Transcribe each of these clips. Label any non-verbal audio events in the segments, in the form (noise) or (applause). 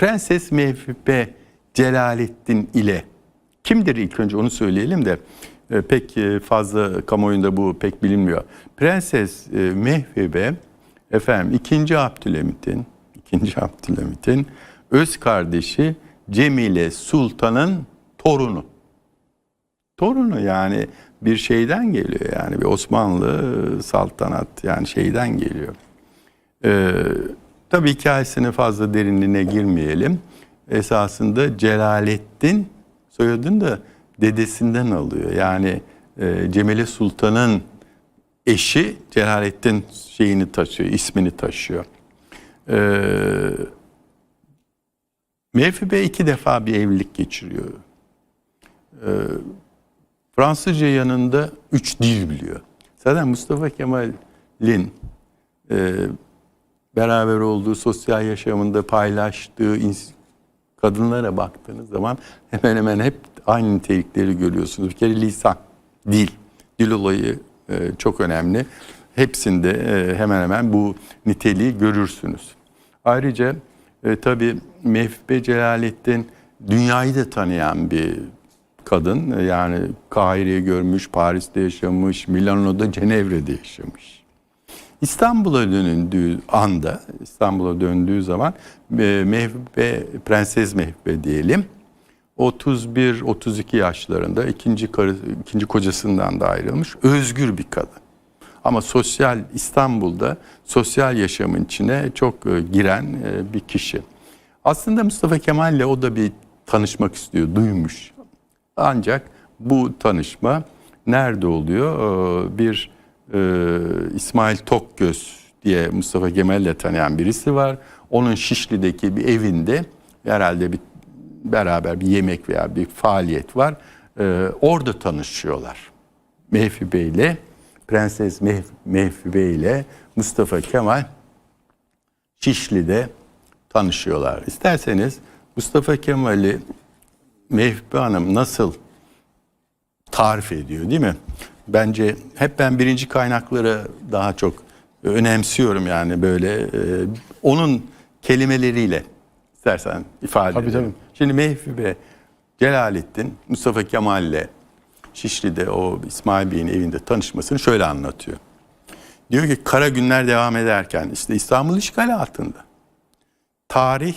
Prenses Mevhibe Celalettin ile kimdir ilk önce onu söyleyelim de e, pek e, fazla kamuoyunda bu pek bilinmiyor. Prenses e, Mehvibe efendim 2. Abdülhamit'in 2. Abdülhamit'in öz kardeşi Cemile Sultan'ın torunu. Torunu yani bir şeyden geliyor yani bir Osmanlı saltanat yani şeyden geliyor. Ee, tabii hikayesine fazla derinliğine girmeyelim. Esasında Celalettin soyadını da dedesinden alıyor. Yani e, Cemile Sultan'ın eşi Celalettin şeyini taşıyor, ismini taşıyor. Ee, Mevfi iki defa bir evlilik geçiriyor. Ee, Fransızca yanında üç dil biliyor. Zaten Mustafa Kemal'in e, beraber olduğu sosyal yaşamında paylaştığı kadınlara baktığınız zaman hemen hemen hep aynı nitelikleri görüyorsunuz. Bir kere lisan, dil, dil olayı e, çok önemli. Hepsinde e, hemen hemen bu niteliği görürsünüz. Ayrıca e, tabii Mehfibe Celalettin dünyayı da tanıyan bir kadın. E, Yani Kahire'yi görmüş, Paris'te yaşamış, Milano'da, Cenevre'de yaşamış. İstanbul'a döndüğü anda, İstanbul'a döndüğü zaman e, Mehve, Prenses Mehve diyelim. 31-32 yaşlarında ikinci karı, ikinci kocasından da ayrılmış. Özgür bir kadın. Ama sosyal İstanbul'da sosyal yaşamın içine çok e, giren e, bir kişi. Aslında Mustafa Kemal'le o da bir tanışmak istiyor, duymuş. Ancak bu tanışma nerede oluyor? Ee, Bir e, İsmail Tokgöz diye Mustafa Kemal'le tanıyan birisi var. Onun Şişli'deki bir evinde herhalde bir beraber bir yemek veya bir faaliyet var. Ee, orada tanışıyorlar. Mehfi Bey ile Prenses Meh Mehfi Bey ile Mustafa Kemal Şişli'de tanışıyorlar. İsterseniz Mustafa Kemal'i Mehbi Hanım nasıl tarif ediyor değil mi? Bence hep ben birinci kaynakları daha çok önemsiyorum yani böyle e, onun kelimeleriyle istersen ifade Tabii, edelim. Şimdi Mehbi Celalettin Mustafa Kemal'le Şişli'de o İsmail Bey'in evinde tanışmasını şöyle anlatıyor. Diyor ki kara günler devam ederken işte İstanbul işgali altında. Tarih,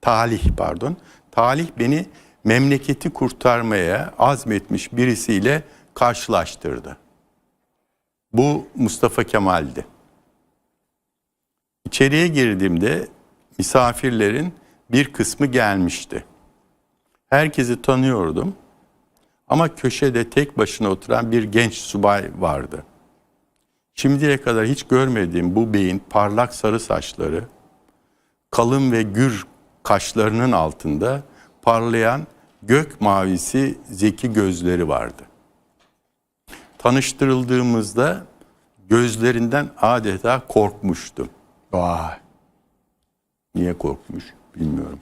talih pardon. Talih beni memleketi kurtarmaya azmetmiş birisiyle karşılaştırdı. Bu Mustafa Kemal'di. İçeriye girdiğimde misafirlerin bir kısmı gelmişti. Herkesi tanıyordum. Ama köşede tek başına oturan bir genç subay vardı. Şimdiye kadar hiç görmediğim bu beyin parlak sarı saçları, kalın ve gür kaşlarının altında parlayan gök mavisi zeki gözleri vardı. Tanıştırıldığımızda gözlerinden adeta korkmuştum. Vay. Niye korkmuş bilmiyorum.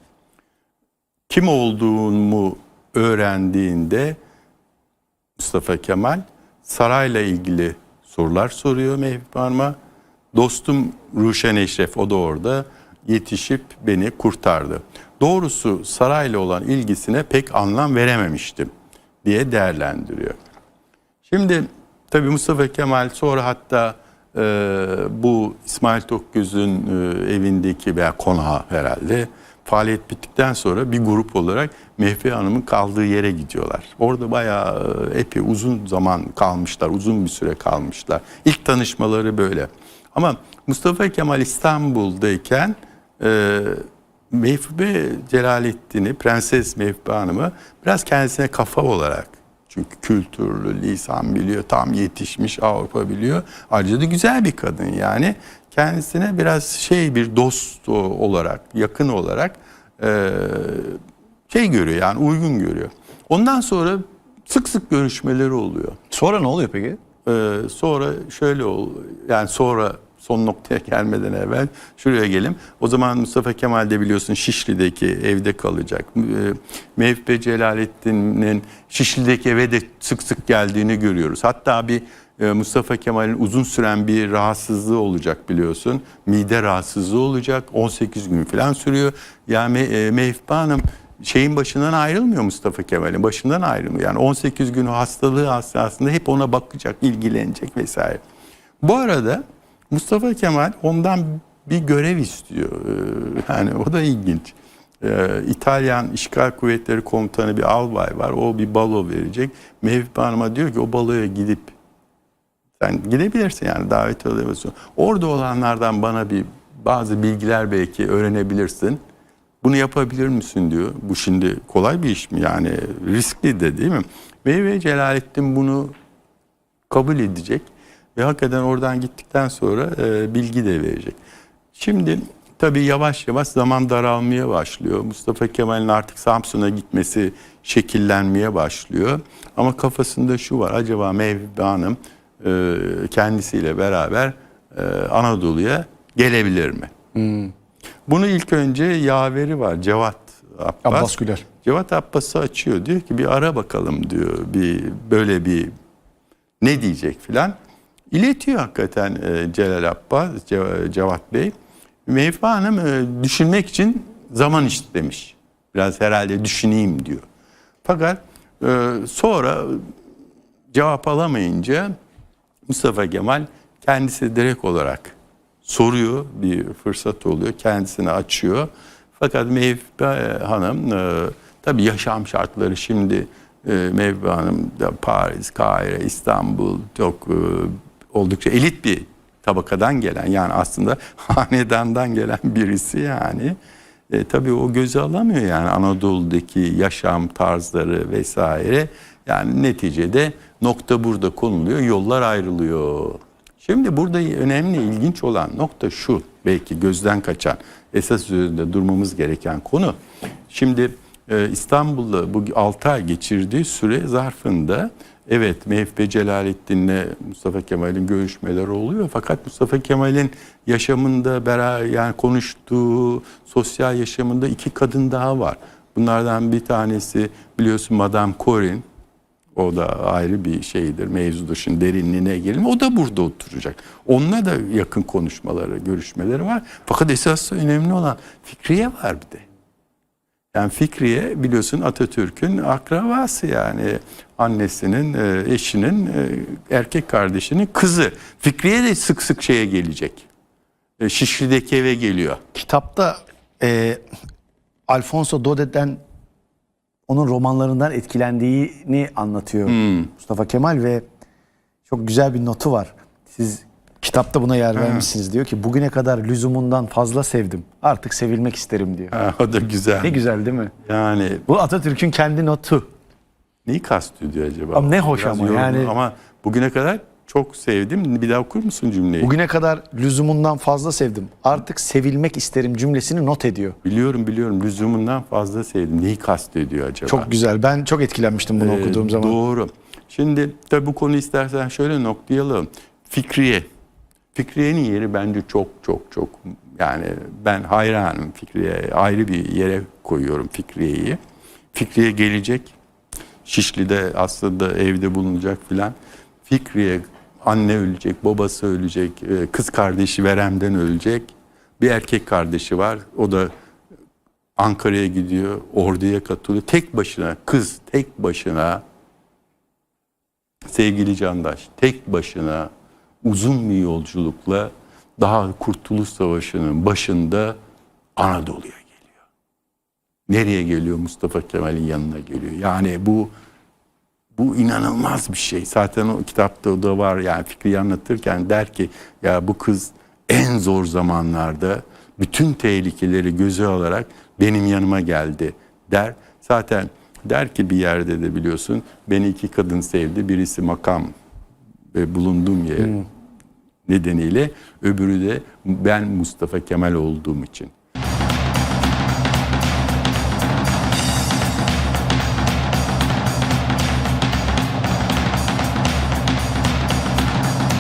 Kim olduğumu öğrendiğinde Mustafa Kemal sarayla ilgili sorular soruyor Mehmet Hanım'a. Dostum Ruşen Eşref o da orada yetişip beni kurtardı. Doğrusu sarayla olan ilgisine pek anlam verememiştim diye değerlendiriyor. Şimdi tabii Mustafa Kemal sonra hatta e, bu İsmail Tokgöz'ün e, evindeki veya konağı herhalde faaliyet bittikten sonra bir grup olarak Mehfi Hanım'ın kaldığı yere gidiyorlar. Orada bayağı e, epey uzun zaman kalmışlar, uzun bir süre kalmışlar. İlk tanışmaları böyle. Ama Mustafa Kemal İstanbul'dayken e, Mehfibe Celalettin'i, Prenses Mehfibe Hanım'ı biraz kendisine kafa olarak çünkü kültürlü, lisan biliyor, tam yetişmiş Avrupa biliyor. Ayrıca da güzel bir kadın yani. Kendisine biraz şey bir dost olarak, yakın olarak e, şey görüyor yani uygun görüyor. Ondan sonra sık sık görüşmeleri oluyor. Sonra ne oluyor peki? Ee, sonra şöyle ol, yani sonra son noktaya gelmeden evvel şuraya gelim. O zaman Mustafa Kemal de biliyorsun Şişli'deki evde kalacak. Ee, Mevbe Celalettin'in Şişli'deki eve de sık sık geldiğini görüyoruz. Hatta bir e, Mustafa Kemal'in uzun süren bir rahatsızlığı olacak biliyorsun. Mide rahatsızlığı olacak. 18 gün falan sürüyor. Yani e, Mehpa Hanım şeyin başından ayrılmıyor Mustafa Kemal'in başından ayrılmıyor. Yani 18 gün hastalığı aslında hep ona bakacak, ilgilenecek vesaire. Bu arada Mustafa Kemal ondan bir görev istiyor. Ee, Yani o da ilginç. Ee, İtalyan İşgal Kuvvetleri Komutanı bir albay var. O bir balo verecek. Mevlüt Hanım'a diyor ki o baloya gidip sen gidebilirsin yani davet alıyorsun. Orada olanlardan bana bir bazı bilgiler belki öğrenebilirsin. Bunu yapabilir misin diyor. Bu şimdi kolay bir iş mi yani riskli de değil mi? Ve Celalettin bunu kabul edecek ve hakikaten oradan gittikten sonra e, bilgi de verecek. Şimdi tabii yavaş yavaş zaman daralmaya başlıyor. Mustafa Kemal'in artık Samsun'a gitmesi şekillenmeye başlıyor. Ama kafasında şu var. Acaba Mevhibe Hanım e, kendisiyle beraber e, Anadolu'ya gelebilir mi? Bunu ilk önce yaveri var Cevat Abbas. Abbas Güler. Cevat Abbas'ı açıyor. Diyor ki bir ara bakalım diyor. Bir böyle bir ne diyecek filan. İletiyor hakikaten e, Celal Abbas, Ce- Cevat Bey. Mevfa Hanım e, düşünmek için zaman istemiş. Biraz herhalde düşüneyim diyor. Fakat e, sonra cevap alamayınca Mustafa Kemal kendisi direkt olarak soruyor. Bir fırsat oluyor. Kendisini açıyor. Fakat Mevbe Hanım tabii yaşam şartları şimdi Mevbe Hanım da Paris, Kahire, İstanbul çok oldukça elit bir tabakadan gelen yani aslında (laughs) hanedandan gelen birisi yani. E, tabii o göze alamıyor yani Anadolu'daki yaşam tarzları vesaire. Yani neticede nokta burada konuluyor, yollar ayrılıyor. Şimdi burada önemli, ilginç olan nokta şu, belki gözden kaçan, esas üzerinde durmamız gereken konu. Şimdi e, İstanbul'da bu 6 ay geçirdiği süre zarfında evet Mehmet Celalettin'le Mustafa Kemal'in görüşmeleri oluyor. Fakat Mustafa Kemal'in yaşamında beraber yani konuştuğu sosyal yaşamında iki kadın daha var. Bunlardan bir tanesi biliyorsun Madame Corin. O da ayrı bir şeydir, mevzudur. Şimdi derinliğine girelim. O da burada oturacak. Onunla da yakın konuşmaları, görüşmeleri var. Fakat esas önemli olan Fikriye var bir de. Yani Fikriye biliyorsun Atatürk'ün akrabası yani annesinin, e, eşinin, e, erkek kardeşinin kızı. Fikriye de sık sık şeye gelecek. E, Şişli'deki eve geliyor. Kitapta e, Alfonso Dodet'ten onun romanlarından etkilendiğini anlatıyor Mustafa Kemal ve çok güzel bir notu var. Siz kitapta buna yer vermişsiniz. Diyor ki bugüne kadar lüzumundan fazla sevdim. Artık sevilmek isterim diyor. Ha, o da güzel. Ne güzel değil mi? Yani Bu Atatürk'ün kendi notu. neyi kastediyor acaba? Ama ne hoş Biraz ama yani- Ama bugüne kadar çok sevdim. Bir daha okur musun cümleyi? Bugüne kadar lüzumundan fazla sevdim. Artık sevilmek isterim cümlesini not ediyor. Biliyorum biliyorum. Lüzumundan fazla sevdim. Neyi kastediyor acaba? Çok güzel. Ben çok etkilenmiştim bunu Ee, okuduğum zaman. Doğru. Şimdi tabii bu konuyu istersen şöyle noktalayalım. Fikriye. Fikriye'nin yeri bence çok çok çok yani ben hayranım Fikriye. Ayrı bir yere koyuyorum Fikriye'yi. Fikriye gelecek. Şişli'de aslında evde bulunacak filan. Fikriye anne ölecek, babası ölecek, e, kız kardeşi veremden ölecek. Bir erkek kardeşi var. O da Ankara'ya gidiyor, orduya katılıyor. Tek başına, kız tek başına sevgili Candaş, tek başına uzun bir yolculukla daha Kurtuluş Savaşı'nın başında Anadolu'ya geliyor. Nereye geliyor? Mustafa Kemal'in yanına geliyor. Yani bu bu inanılmaz bir şey. Zaten o kitapta da var yani Fikri'yi anlatırken der ki ya bu kız en zor zamanlarda bütün tehlikeleri göze alarak benim yanıma geldi der. Zaten der ki bir yerde de biliyorsun beni iki kadın sevdi. Birisi makam ve bulunduğum yer nedeniyle öbürü de ben Mustafa Kemal olduğum için.